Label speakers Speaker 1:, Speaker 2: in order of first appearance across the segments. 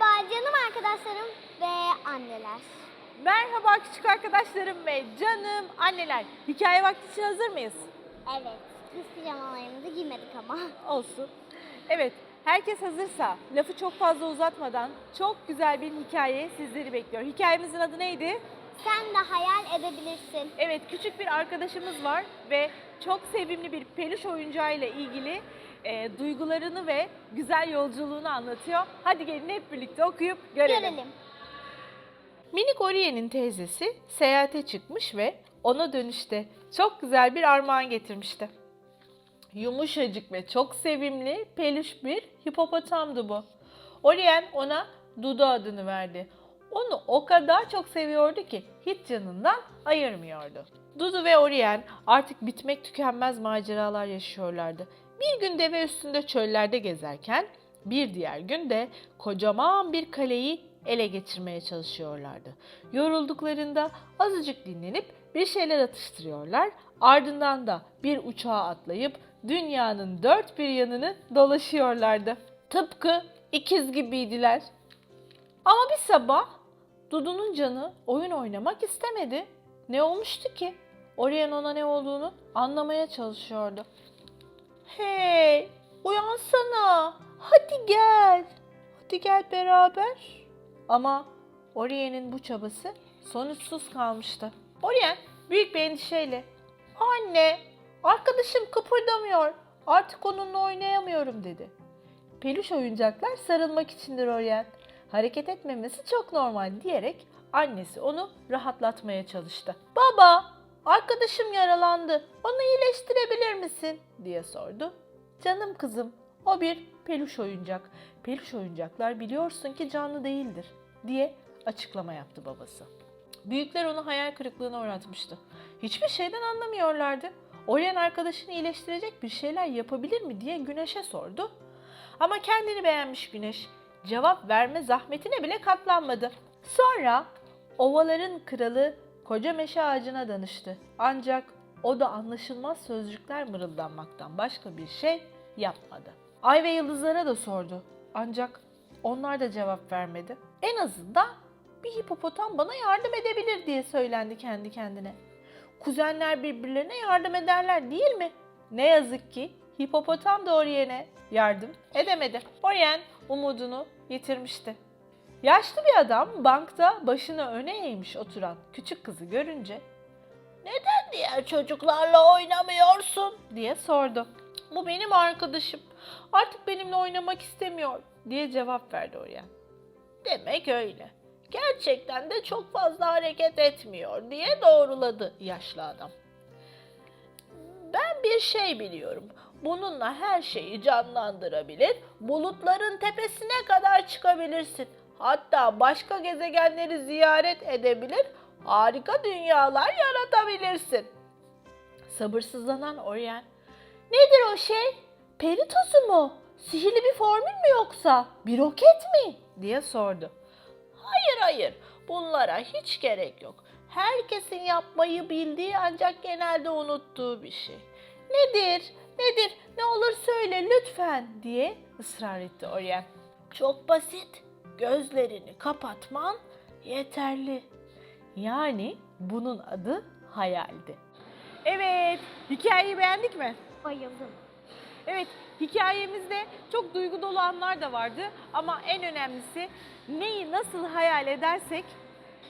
Speaker 1: Merhaba canım arkadaşlarım ve anneler.
Speaker 2: Merhaba küçük arkadaşlarım ve canım anneler. Hikaye vakti için hazır mıyız?
Speaker 1: Evet, biz pijamalarımızı giymedik ama.
Speaker 2: Olsun. Evet, herkes hazırsa lafı çok fazla uzatmadan çok güzel bir hikaye sizleri bekliyor. Hikayemizin adı neydi?
Speaker 1: Sen de hayal edebilirsin.
Speaker 2: Evet, küçük bir arkadaşımız var ve çok sevimli bir peluş oyuncağıyla ilgili e, duygularını ve güzel yolculuğunu anlatıyor. Hadi gelin hep birlikte okuyup görelim.
Speaker 1: Görelim.
Speaker 2: Minik Oriye'nin teyzesi seyahate çıkmış ve ona dönüşte çok güzel bir armağan getirmişti. Yumuşacık ve çok sevimli peluş bir hipopotamdı bu. Oriyen ona Dudu adını verdi. Onu o kadar çok seviyordu ki hiç canından ayırmıyordu. Dudu ve Oriyen artık bitmek tükenmez maceralar yaşıyorlardı. Bir gün deve üstünde çöllerde gezerken bir diğer gün de kocaman bir kaleyi ele geçirmeye çalışıyorlardı. Yorulduklarında azıcık dinlenip bir şeyler atıştırıyorlar. Ardından da bir uçağa atlayıp dünyanın dört bir yanını dolaşıyorlardı. Tıpkı ikiz gibiydiler. Ama bir sabah Dudu'nun canı oyun oynamak istemedi. Ne olmuştu ki? Orion ona ne olduğunu anlamaya çalışıyordu. Hey, uyansana. Hadi gel. Hadi gel beraber. Ama Orion'in bu çabası sonuçsuz kalmıştı. Orion büyük bir endişeyle Anne, arkadaşım kıpırdamıyor. Artık onunla oynayamıyorum dedi. Peluş oyuncaklar sarılmak içindir Orion. Hareket etmemesi çok normal diyerek annesi onu rahatlatmaya çalıştı. Baba, arkadaşım yaralandı. Onu iyileştirebilir misin? diye sordu. Canım kızım, o bir peluş oyuncak. Peluş oyuncaklar biliyorsun ki canlı değildir diye açıklama yaptı babası. Büyükler onu hayal kırıklığına uğratmıştı. Hiçbir şeyden anlamıyorlardı. Orion arkadaşını iyileştirecek bir şeyler yapabilir mi diye Güneş'e sordu. Ama kendini beğenmiş Güneş cevap verme zahmetine bile katlanmadı. Sonra ovaların kralı koca meşe ağacına danıştı. Ancak o da anlaşılmaz sözcükler mırıldanmaktan başka bir şey yapmadı. Ay ve yıldızlara da sordu. Ancak onlar da cevap vermedi. En azından bir hipopotam bana yardım edebilir diye söylendi kendi kendine. Kuzenler birbirlerine yardım ederler değil mi? Ne yazık ki hipopotam da Oriyen'e yardım edemedi. Oriyen umudunu yitirmişti. Yaşlı bir adam bankta başını öne eğmiş oturan küçük kızı görünce neden diğer çocuklarla oynamıyorsun diye sordu. Bu benim arkadaşım. Artık benimle oynamak istemiyor diye cevap verdi Oriyen. Demek öyle. Gerçekten de çok fazla hareket etmiyor diye doğruladı yaşlı adam. Ben bir şey biliyorum. Bununla her şeyi canlandırabilir, bulutların tepesine kadar çıkabilirsin. Hatta başka gezegenleri ziyaret edebilir, harika dünyalar yaratabilirsin. Sabırsızlanan Orion, nedir o şey? Peri tozu mu? Sihirli bir formül mü yoksa? Bir roket mi? diye sordu. Hayır hayır, bunlara hiç gerek yok. Herkesin yapmayı bildiği ancak genelde unuttuğu bir şey. Nedir? Nedir? Ne olur söyle lütfen diye ısrar etti Orion. Çok basit. Gözlerini kapatman yeterli. Yani bunun adı hayaldi. Evet, hikayeyi beğendik mi?
Speaker 1: Bayıldım.
Speaker 2: Evet, hikayemizde çok duygu dolu anlar da vardı ama en önemlisi neyi nasıl hayal edersek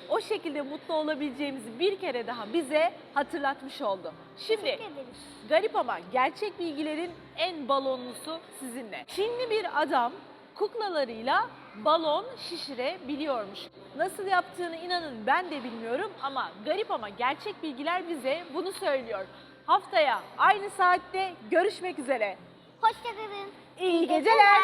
Speaker 2: o şekilde mutlu olabileceğimizi bir kere daha bize hatırlatmış oldu. Şimdi garip ama gerçek bilgilerin en balonlusu sizinle. Çinli bir adam kuklalarıyla balon şişirebiliyormuş. Nasıl yaptığını inanın ben de bilmiyorum ama garip ama gerçek bilgiler bize bunu söylüyor. Haftaya aynı saatte görüşmek üzere.
Speaker 1: Hoşçakalın.
Speaker 2: İyi geceler.